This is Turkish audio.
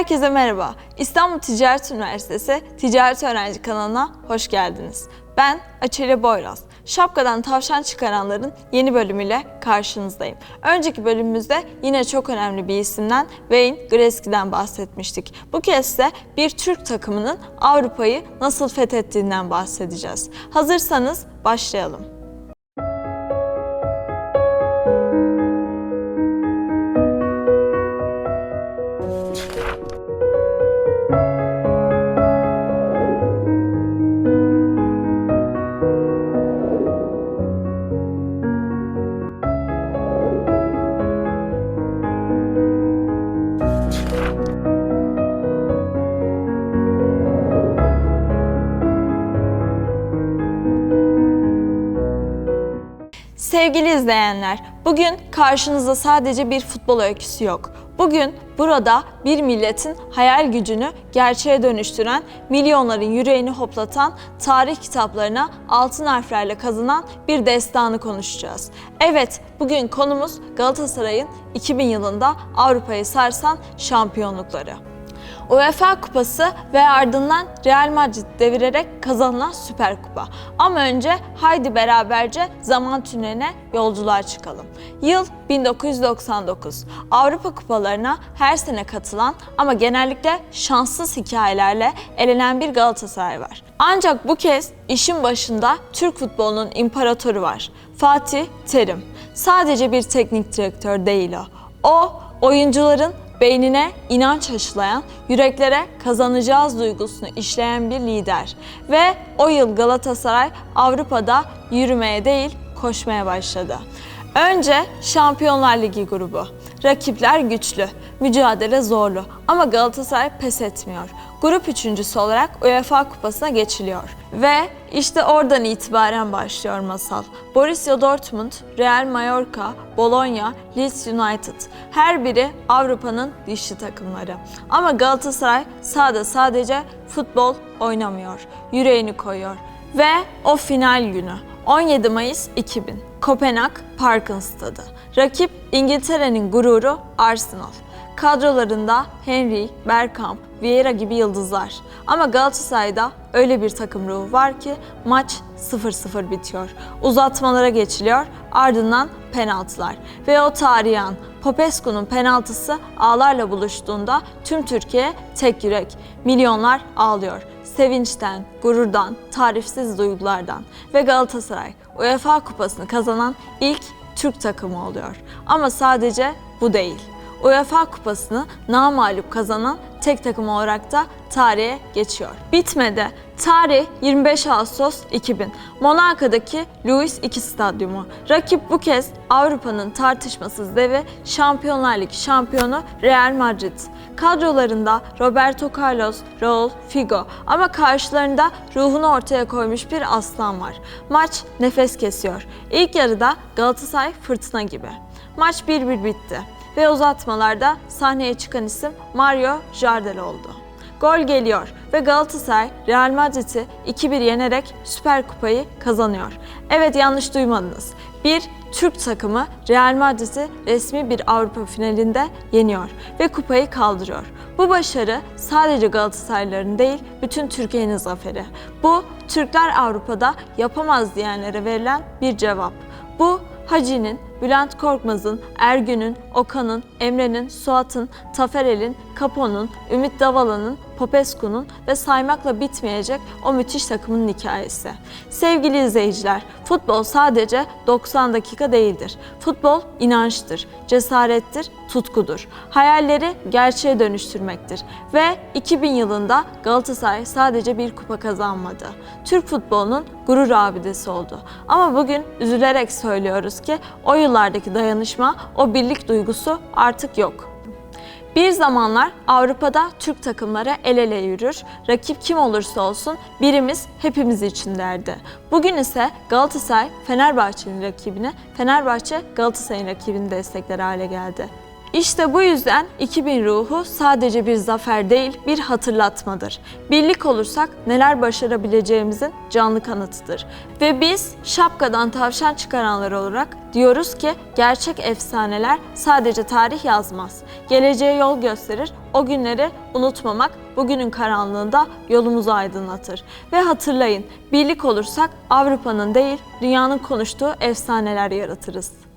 Herkese merhaba. İstanbul Ticaret Üniversitesi Ticaret Öğrenci kanalına hoş geldiniz. Ben Açeli Boyraz. Şapkadan tavşan çıkaranların yeni bölümüyle karşınızdayım. Önceki bölümümüzde yine çok önemli bir isimden Wayne Gretzky'den bahsetmiştik. Bu kez de bir Türk takımının Avrupa'yı nasıl fethettiğinden bahsedeceğiz. Hazırsanız başlayalım. Sevgili izleyenler, bugün karşınızda sadece bir futbol öyküsü yok. Bugün burada bir milletin hayal gücünü gerçeğe dönüştüren, milyonların yüreğini hoplatan, tarih kitaplarına altın harflerle kazınan bir destanı konuşacağız. Evet, bugün konumuz Galatasaray'ın 2000 yılında Avrupa'yı sarsan şampiyonlukları. UEFA Kupası ve ardından Real Madrid devirerek kazanılan Süper Kupa. Ama önce haydi beraberce zaman tüneline yolculuğa çıkalım. Yıl 1999. Avrupa kupalarına her sene katılan ama genellikle şanssız hikayelerle elenen bir Galatasaray var. Ancak bu kez işin başında Türk futbolunun imparatoru var. Fatih Terim. Sadece bir teknik direktör değil o. O oyuncuların beynine inanç aşılayan, yüreklere kazanacağız duygusunu işleyen bir lider. Ve o yıl Galatasaray Avrupa'da yürümeye değil koşmaya başladı. Önce Şampiyonlar Ligi grubu. Rakipler güçlü, mücadele zorlu ama Galatasaray pes etmiyor. Grup üçüncüsü olarak UEFA Kupası'na geçiliyor. Ve işte oradan itibaren başlıyor masal. Borussia Dortmund, Real Mallorca, Bologna, Leeds United. Her biri Avrupa'nın dişli takımları. Ama Galatasaray sahada sadece futbol oynamıyor. Yüreğini koyuyor. Ve o final günü 17 Mayıs 2000. Kopenhag Parkın Stadı. Rakip İngiltere'nin gururu Arsenal. Kadrolarında Henry, Bergkamp, Vieira gibi yıldızlar. Ama Galatasaray'da öyle bir takım ruhu var ki maç 0-0 bitiyor. Uzatmalara geçiliyor, ardından penaltılar. Ve o tarihi an Popescu'nun penaltısı ağlarla buluştuğunda tüm Türkiye tek yürek. Milyonlar ağlıyor. Sevinçten, gururdan, tarifsiz duygulardan. Ve Galatasaray UEFA Kupası'nı kazanan ilk Türk takımı oluyor. Ama sadece bu değil. UEFA Kupası'nı namağlup kazanan tek takım olarak da tarihe geçiyor. Bitmedi. Tarih 25 Ağustos 2000. Monaco'daki Louis II Stadyumu. Rakip bu kez Avrupa'nın tartışmasız devi Şampiyonlar Ligi şampiyonu Real Madrid. Kadrolarında Roberto Carlos, Raul, Figo ama karşılarında ruhunu ortaya koymuş bir aslan var. Maç nefes kesiyor. İlk yarıda Galatasaray fırtına gibi. Maç 1-1 bitti ve uzatmalarda sahneye çıkan isim Mario Jardel oldu. Gol geliyor ve Galatasaray Real Madrid'i 2-1 yenerek Süper Kupayı kazanıyor. Evet yanlış duymadınız. Bir Türk takımı Real Madrid'i resmi bir Avrupa finalinde yeniyor ve kupayı kaldırıyor. Bu başarı sadece Galatasaraylıların değil, bütün Türkiye'nin zaferi. Bu Türkler Avrupa'da yapamaz diyenlere verilen bir cevap. Bu Hacı'nin, Bülent Korkmaz'ın, Ergün'ün, Okan'ın, Emre'nin, Suat'ın, Taferel'in, Kapo'nun, Ümit Davala'nın, Popescu'nun ve saymakla bitmeyecek o müthiş takımın hikayesi. Sevgili izleyiciler, futbol sadece 90 dakika değildir. Futbol inançtır, cesarettir, tutkudur. Hayalleri gerçeğe dönüştürmektir. Ve 2000 yılında Galatasaray sadece bir kupa kazanmadı. Türk futbolunun gurur abidesi oldu. Ama bugün üzülerek söylüyoruz ki o yıllardaki dayanışma, o birlik duygusu artık yok. Bir zamanlar Avrupa'da Türk takımları el ele yürür, rakip kim olursa olsun birimiz hepimiz için derdi. Bugün ise Galatasaray Fenerbahçe'nin rakibini, Fenerbahçe Galatasaray'ın rakibini destekler hale geldi. İşte bu yüzden 2000 ruhu sadece bir zafer değil, bir hatırlatmadır. Birlik olursak neler başarabileceğimizin canlı kanıtıdır. Ve biz şapkadan tavşan çıkaranlar olarak diyoruz ki gerçek efsaneler sadece tarih yazmaz. Geleceğe yol gösterir. O günleri unutmamak bugünün karanlığında yolumuzu aydınlatır. Ve hatırlayın, birlik olursak Avrupa'nın değil, dünyanın konuştuğu efsaneler yaratırız.